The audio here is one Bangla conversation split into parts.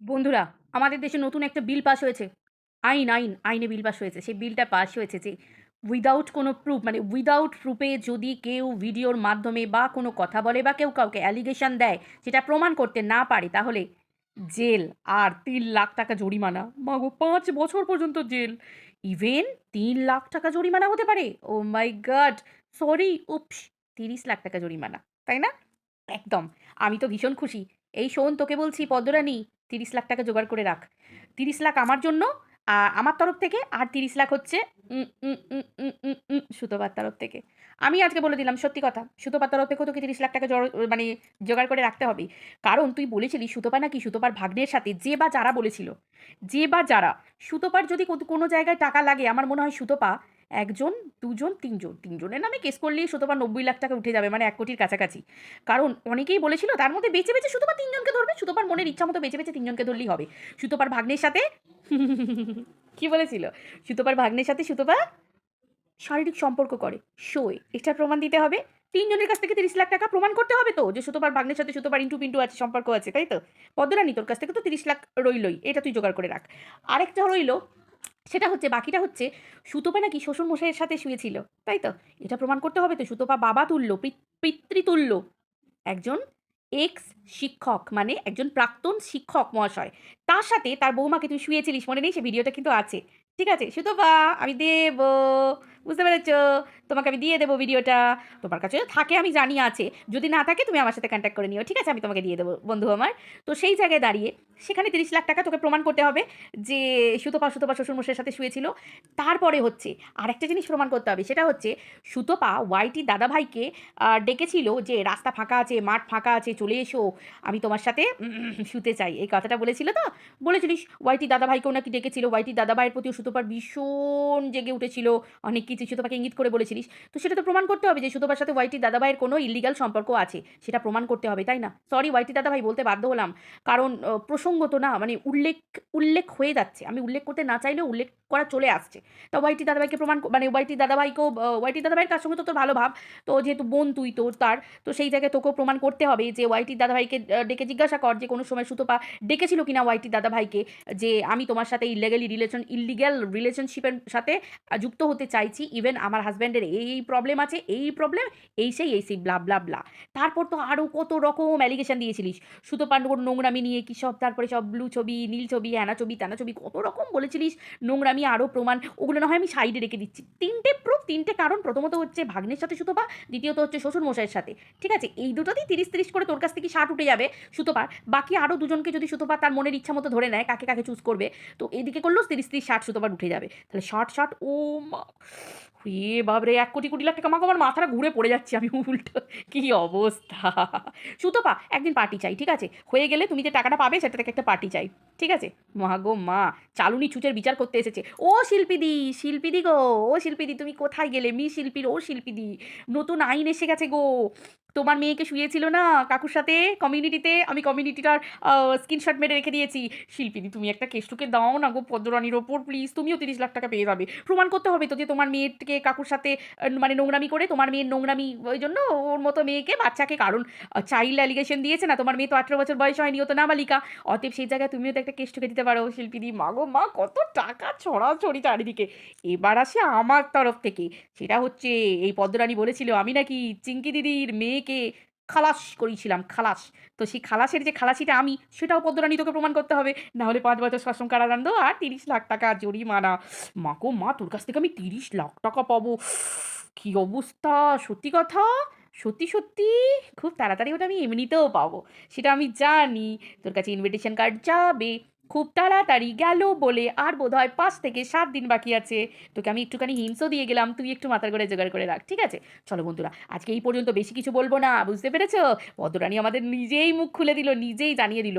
বন্ধুরা, আমাদের দেশে নতুন একটা বিল পাস হয়েছে। আইন আইন, আইনে বিল পাস হয়েছে। সেই বিলটা পাস হয়েছে যে উইদাউট কোনো প্রুফ মানে উইদাউট প্রুফে যদি কেউ ভিডিওর মাধ্যমে বা কোনো কথা বলে বা কেউ কাউকে অ্যালিগেশন দেয়, সেটা প্রমাণ করতে না পারে, তাহলে জেল, আর তিন লাখ টাকা জরিমানা। মাগো, পাঁচ বছর পর্যন্ত জেল। ইভেন তিন লাখ টাকা জরিমানা হতে পারে। ও মাই গড সরি উপস তিরিশ লাখ টাকা জরিমানা, তাই না? একদম। আমি তো ভীষণ খুশি। এই শোন, তোকে বলছি, পদ্মরানী তিরিশ লাখ টাকা জোগাড় করে রাখ। তিরিশ লাখ আমার জন্য আমার তরফ থেকে, আর তিরিশ লাখ হচ্ছে সুতোপার তরফ থেকে। আমি আজকে বলে দিলাম, সত্যি কথা, সুতোপার তরফ থেকেও তোকে তিরিশ লাখ টাকা জড়- মানে জোগাড় করে রাখতে হবে। কারণ তুই বলেছিলি সুতোপা নাকি সুতোপার ভাগ্নের সাথে, যে বা যারা বলেছিল, যে বা যারা, সুতোপার যদি কোনো জায়গায় টাকা লাগে, আমার মনে হয় সুতোপা একজন, দুজন, তিনজন। তিনজনের নামে কেস করলেই সুতোপা নব্বই লাখ টাকা উঠে যাবে মানে এক কোটির কাছাকাছি। কারণ অনেকেই বলেছিল, তার মধ্যে বেছে বেছে সুতোপা তিনজনকে ধরবে, সুতোপার মনের ইচ্ছা মতো বেছে বেছে তিনজনকে ধরলেই হবে। সুতোপার ভাগ্নের সাথে কি বলেছিল? সুতোপার ভাগ্নের সাথে সুতোপা শারীরিক সম্পর্ক করে শোয় এটার প্রমাণ দিতে হবে। তিনজনের কাছ থেকে তিরিশ লাখ টাকা প্রমাণ করতে হবে তো, যে সুতোপার ভাগ্নের সাথে সুতোপার ইন্টু পিন্টু আছে, সম্পর্ক আছে, তাই তো? পদ্মরানী, তোর কাছ থেকে তো তিরিশ লাখ রইলই, এটা তুই জোগাড় করে রাখ। আরেকটা রইল সেটা হচ্ছে, বাকিটা হচ্ছে, সুতোপা নাকি শ্বশুর মশাইয়ের সাথে শুয়েছিল, তাই তো? এটা প্রমাণ করতে হবে তো, সুতোপা বাবা তুল্য, পিত- পিতৃতুল্য একজন এক্স শিক্ষক মানে একজন প্রাক্তন শিক্ষক মহাশয়। তার সাথে তার বৌমাকে তুই শুয়েছিলিস, মনে নেই? সে ভিডিওটা কিন্তু আছে। ঠিক আছে? সুতোপা আমি দেব। বুঝতে পেরেছ? তোমাকে আমি দিয়ে দেবো ভিডিওটা। তোমার কাছে থাকে, আমি জানি আছে। যদি না থাকে, তুমি আমার সাথে কন্ট্যাক্ট করে নিও। ঠিক আছে? আমি তোমাকে দিয়ে দেবো, বন্ধু আমার। তো সেই জায়গায় দাঁড়িয়ে, সেখানে তিরিশ লাখ টাকা তোকে প্রমাণ করতে হবে যে, সুতপা সুতপা শ্বশুরমশাইয়ের সাথে শুয়েছিল। তারপরে হচ্ছে আর একটা জিনিস প্রমাণ করতে হবে। সেটা হচ্ছে, সুতপা ওয়াইটি দাদাভাইকে ডেকেছিল যে, রাস্তা ফাঁকা আছে, মাঠ ফাঁকা আছে, চলে এসো। আমি তোমার সাথে শুতে চাই। এই কথাটা বলেছিল তো? বলেছিলিস, ওয়াইটি দাদাভাইকেও নাকি ডেকেছিল। ওয়াইটি দাদাভাইয়ের প্রতিও সুতপার ভীষণ জেগে উঠেছিল। অনেক কিছু সুতোপাকে ইঙ্গিত করে বলেছিলিস। তো সেটা তো প্রমাণ করতে হবে যে সুতোপার সাথে ওয়াইটি দাদাভাইয়ের কোনো ইলিগাল সম্পর্ক আছে। সেটা প্রমাণ করতে হবে, তাই না? সরি ওয়াইটি দাদাভাই বলতে বাধ্য হলাম। কারণ প্রসঙ্গত না মানে উল্লেখ উল্লেখ হয়ে যাচ্ছে। আমি উল্লেখ করতে না চাইলেও উল্লেখ করা চলে আসছে। তা ওয়াইটি দাদাভাইকে প্রমাণ মানে ওয়াইটি দাদাভাইকেও ওয়াইটি দাদাভাইয়ের কার সঙ্গে তো তোর ভালো ভাব। তো যেহেতু বোন তুই, তোর, তার, তো সেই জায়গায় তোকেও প্রমাণ করতে হবে যে ওয়াইটি দাদাভাইকে ডেকে জিজ্ঞাসা কর যে কোনো সময় সুতপা ডেকেছিল কিনা ওয়াইটি দাদাভাইকে যে আমি তোমার সাথে ইলিগালি রিলেশন ইলিগ্যাল রিলেশনশিপের সাথে যুক্ত হতে চাইছি ইভেন আমার হাজব্যান্ডের এই এই প্রবলেম আছে, এই প্রবলেম এই সেই এই সেই ব্লা ব্লা ব্লা তারপর তো আরও কত রকম অ্যালিগেশন দিয়েছিলিস। সুতোপার ওর নোংরামি নিয়ে কী সব, তারপরে সব ব্লু ছবি, নীল ছবি হ্যানা ছবি, তানা ছবি, কত রকম বলেছিলিস নোংরামি আরও প্রমাণ, ওগুলো না হয় আমি সাইডে রেখে দিচ্ছি। তিনটে প্রুফ তিনটে কারণ, প্রথমত হচ্ছে ভাগ্নের সাথে সুতোপা, দ্বিতীয়ত হচ্ছে শ্বশুর মশাইয়ের সাথে। ঠিক আছে? এই দুটোতেই তিরিশ তিরিশ করে তোর কাছ থেকে ষাট উঠে যাবে সুতোপার বাকি আরও দুজনকে যদি সুতোপা তার মনের ইচ্ছা মতো ধরে নেয়, কাকে কাকে চুজ করবে, তো এদিকে করলেও তিরিশ তিরিশ ষাট সুতোপার উঠে যাবে। তাহলে ষাট ষাট, ও মা এ বাবরে এক কোটি কোটি লাখ টাকা আমাকে আমার মাথাটা ঘুরে পড়ে যাচ্ছে আমি উল্টো। কি অবস্থা? সুতোপা, একদিন পার্টি চাই, ঠিক আছে? হয়ে গেলে তুমি যে টাকাটা পাবে, সেটা থেকে একটা পার্টি চাই। ঠিক আছে? মা গো মা, চালুনি ছুচের বিচার করতে এসেছে। ও শিল্পীদি শিল্পীদি গো, ও শিল্পীদি, তুমি কোথায় গেলে? মি শিল্পীর, ও শিল্পীদি। নতুন আইন এসে গেছে গো। তোমার মেয়েকে শুয়েছিল না কাকুর সাথে? কমিউনিটিতে? আমি কমিউনিটিটার স্ক্রিনশট মেরে রেখে দিয়েছি। শিল্পীদি, তুমি একটা কেষ্টুকে দাও না গো পদ্মরানির ওপর প্লিজ তুমিও তিরিশ লাখ টাকা পেয়ে যাবে। প্রমাণ করতে হবে তো যে তোমার মেয়েকে কাকুর সাথে মানে নোংরামি করে, তোমার মেয়ের নোংরামি, ওই জন্য ওর মতো মেয়েকে, বাচ্চাকে কারণ চাইল্ড অ্যালিগেশন দিয়েছে না, তোমার মেয়ে তো আঠেরো বছর বয়স হয়নি, ও তো নাবালিকা। অতএব সেই জায়গায় তুমিও তো একটা কেষ্টুকে দিতে পারো, শিল্পীদি। মাগো মা, কত টাকা ছড়াছড়ি চারিদিকে। এবার আসে আমার তরফ থেকে। সেটা হচ্ছে, এই পদ্মরানী বলেছিল, আমি নাকি চিঙ্কি দিদির মেয়েকে খালাস করিয়েছিলাম, খালাস। তো সেই খালাসের যে খালাসিটা আমি, সেটাও পদ্মরানী তোকে প্রমাণ করতে হবে। না হলে পাঁচ বছর শাসন কারাদণ্ড আর তিরিশ লাখ টাকা জরিমানা। মা গো মা, তোর কাছ থেকে আমি তিরিশ লাখ টাকা পাবো। কি অবস্থা? সত্যি কথা? সত্যি সত্যি? খুব তাড়াতাড়ি ওটা আমি এমনিতেও পাবো। সেটা আমি জানি। তোর কাছে ইনভিটেশন কার্ড যাবে। খুব তাড়াতাড়ি গেল বলে আর বোধহয় পাঁচ থেকে সাত দিন বাকি আছে। তোকে আমি একটুখানি হিংসও দিয়ে গেলাম, তুই একটু মাথার করে জোগাড় করে রাখ, ঠিক আছে? চলো বন্ধুরা, আজকে এই পর্যন্ত বেশি কিছু বলব না, বুঝতে পেরেছ? পদ্মরানী আমাদের নিজেই মুখ খুলে দিল, নিজেই জানিয়ে দিল।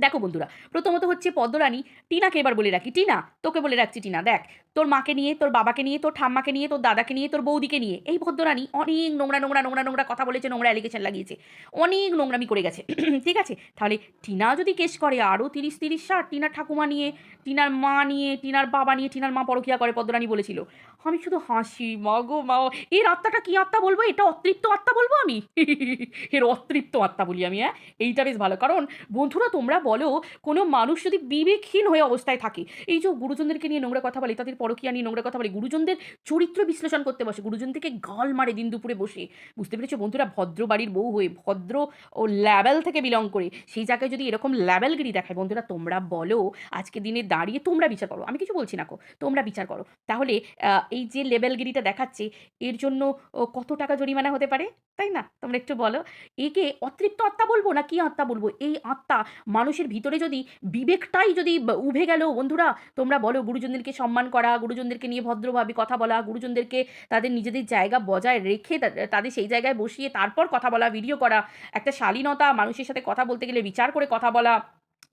দেখো বন্ধুরা, প্রথমত হচ্ছে পদ্মরানী টিনাকে এবার বলে রাখি। টিনা, তোকে বলে রাখছি টিনা, দেখ, তোর মাকে নিয়ে, তোর বাবাকে নিয়ে, তোর ঠাম্মাকে নিয়ে, তোর দাদাকে নিয়ে, তোর বৌদিকে নিয়ে এই ভদ্ররানী অনেক নোংরা নোংরা নোংরা নোংরা কথা বলেছে, নোংরা অ্যালিগেশন লাগিয়েছে। অনেক নোংরামি করে গেছে। ঠিক আছে? তাহলে টিনা যদি কেস করে আরও তিরিশ তিরিশ, ষাট টিনার ঠাকুমা নিয়ে, টিনার মা নিয়ে, টিনার বাবা নিয়ে, টিনার মা পরকিয়া করে, পদ্মরানী বলেছিল। আমি শুধু হাসি, মা গো, মা এর আত্মাটা কি আত্মা বলব? এটা অতৃপ্ত আত্মা বলব আমি? এর অতৃপ্ত আত্মা বলি আমি হ্যাঁ? এইটা বেশ ভালো। কারণ বন্ধুরা, তোমরা বলো, কোনো মানুষ যদি বিবেকহীন হয়ে অবস্থায় থাকে, এই যে গুরুজনদেরকে নিয়ে নোংরা কথা বলে, তাদের পরকীয়া নিয়ে নোংরা কথা বলে, গুরুজনদের চরিত্র বিশ্লেষণ করতে বসে, গুরুজন থেকে গাল মারে দিন দুপুরে বসে, বুঝতে পেরেছ বন্ধুরা? ভদ্র বাড়ির বউ হয়ে, ভদ্র ও লেভেল থেকে বিলং করে, সেই জায়গায় যদি এরকম লেভেলগিরি দেখায়, বন্ধুরা, তোমরা বলো, আজকে দিনে দাঁড়িয়ে তোমরা বিচার করো। আমি কিছু বলছি না কো, তোমরা বিচার করো। তাহলে এই যে লেভেলগিরিটা দেখাচ্ছে, এর জন্য কত টাকা জরিমানা হতে পারে? তাই না? তোমরা একটু বলো। একে অতৃপ্ত আত্মা বলব না কি আত্মা বলব? এই আত্মা মানুষের ভিতরে যদি বিবেকটাই যদি উভে গেল, বন্ধুরা, তোমরা বলো, গুরুজনদেরকে সম্মান করা, গুরুজনদেরকে নিয়ে ভদ্রভাবে কথা বলা, গুরুজনদেরকে তাদের নিজেদের জায়গা বজায় রেখে তাদের সেই জায়গায় বসিয়ে তারপর কথা বলা ভিডিও করা, একটা শালীনতা, মানুষের সাথে কথা বলতে গেলে বিচার করে কথা বলা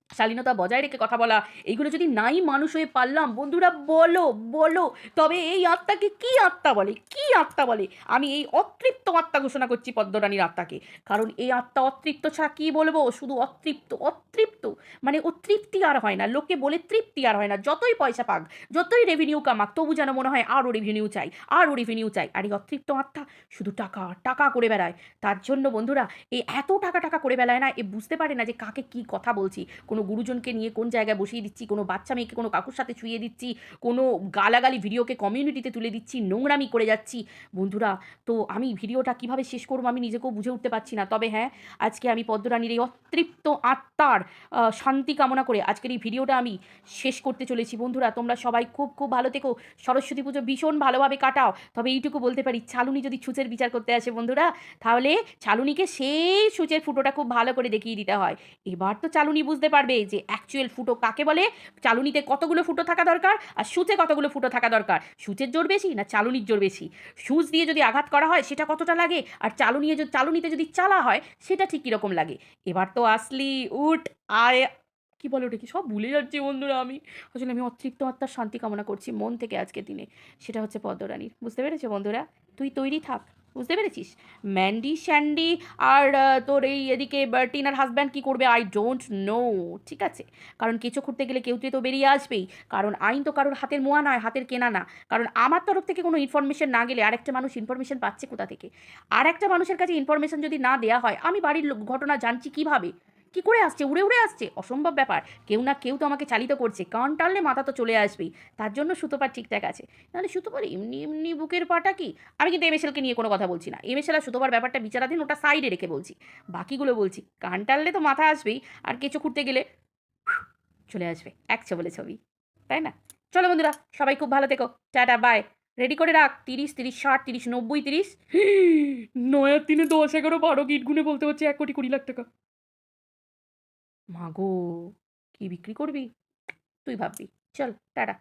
শালীনতা বজায় রেখে কথা বলা, এইগুলো যদি নাই মানুষ হয়ে পারলাম, বন্ধুরা বলো বলো, তবে এই আত্মাকে কি আত্মা বলে? কি আত্মা বলে? আমি এই অতৃপ্ত আত্মা ঘোষণা করছি পদ্মরানীর আত্মাকে। কারণ এই আত্মা অতৃপ্ত ছাড়া কী বলব? শুধু অতৃপ্ত অতৃপ্ত। মানে ও তৃপ্তি আর হয় না। লোকে বলে তৃপ্তি আর হয় না। যতই পয়সা পাক, যতই রেভিনিউ কামাক, তবু যেন মনে হয় আরও রেভিনিউ চাই, আরও রেভিনিউ চাই। আর এই অতৃপ্ত আত্মা শুধু টাকা টাকা করে বেড়ায়। তার জন্য বন্ধুরা এই এত টাকা টাকা করে বেড়ায় না, এ বুঝতে পারে না যে কাকে কি কথা বলছি। কোনো গুরুজনকে নিয়ে কোন জায়গায় বসিয়ে দিচ্ছি, কোনো বাচ্চা মেয়েকে, কোনো কাকুর সাথে ছুঁয়ে দিচ্ছি, কোনো গালাগালি ভিডিওকে কমিউনিটিতে তুলে দিচ্ছি, নোংরামি করে যাচ্ছি। বন্ধুরা, তো আমি ভিডিওটা কীভাবে শেষ করব আমি নিজেকেও বুঝে উঠতে পারছি না। তবে হ্যাঁ আজকে আমি পদ্মরানীর এই অতৃপ্ত আত্মার শান্তি কামনা করে আজকের এই ভিডিওটা আমি শেষ করতে চলেছি। বন্ধুরা, তোমরা সবাই খুব খুব ভালো থেকো। সরস্বতী পুজো ভীষণ ভালোভাবে কাটাও। তবে এইটুকু বলতে পারি, চালুনি যদি ছুঁচের বিচার করতে আসে বন্ধুরা, তাহলে চালুনিকে সেই সূচের ফুটোটা খুব ভালো করে দেখিয়ে দিতে হয়। এবার তো চালুনি বুঝতে পারবে যে অ্যাকচুয়াল ফুটো কাকে বলে? চালুনিতে কতগুলো ফুটো থাকা দরকার? আর সূচে কতগুলো ফুটো থাকা দরকার? সূচের জোর বেশি না চালুনির জোর বেশি? সূচ দিয়ে যদি আঘাত করা হয়, সেটা কতটা লাগে? আর চালুনিয়ে যদি, চালুনিতে যদি চালা হয়, সেটা ঠিক কীরকম লাগে? এবার তো আসলি, উঠ, আয়। কি বলে ওটা কি সব ভুলে যাচ্ছি বন্ধুরা আমি। আসলে আমি অতৃপ্ত আত্মার শান্তি কামনা করছি মন থেকে আজকের দিনে। সেটা হচ্ছে পদ্মরানীর। বুঝতে পেরেছ বন্ধুরা? তুই তৈরি থাক। বুঝতে পেরেছিস? ম্যান্ডি স্যান্ডি আর তোর এই এদিকে টিনার হাজব্যান্ড কী করবে? আই ডোন্ট নো ঠিক আছে? কারণ কেঁচো খুঁড়তে গেলে কেউ তো বেরিয়ে আসবেই। কারণ আইন তো কারোর হাতের মোয়া নয়, হাতের কেনা না। কারণ আমার তরফ থেকে কোনো ইনফরমেশন না গেলে আরেকটা মানুষ ইনফরমেশন পাচ্ছে কোথা থেকে? আর একটা মানুষের কাছে ইনফরমেশন যদি না দেওয়া হয়, আমি বাড়ির ঘটনা জানছি কীভাবে? কি করে আসছে? উড়ে উড়ে আসছে? অসম্ভব ব্যাপার। কেউ না কেউ তো আমাকে চালিত করছে। কান টানলে মাথা তো চলে আসবেই। তার জন্য সুতোপার ঠিকঠাক আছে। নাহলে সুতোপার এমনি এমনি বুকের পাটা কি? আমি কিন্তু এমএসএলকে নিয়ে কোনো কথা বলছি না। এমএসএল সুতোপার ব্যাপারটা বিচারাধীন ওটা সাইডে রেখে বলছি। বাকিগুলো বলছি। কান টানলে তো মাথা আসবেই। আর কেঁচো খুঁড়তে গেলে চলে আসবে। এক বলে ছবি। তাই না? চলো বন্ধুরা, সবাই খুব ভালো থেকো। টাটা বাই রেডি করে রাখ। তিরিশ তিরিশ, ষাট, তিরিশ, নব্বই, তিরিশ। নয় আর তিনে দশ, এগারো, বারো, গিট গুনে বলতে হচ্ছে এক কোটি কুড়ি লাখ টাকা। মাগো কি বিক্রি করবি? তুই ভাববি চল টাটা।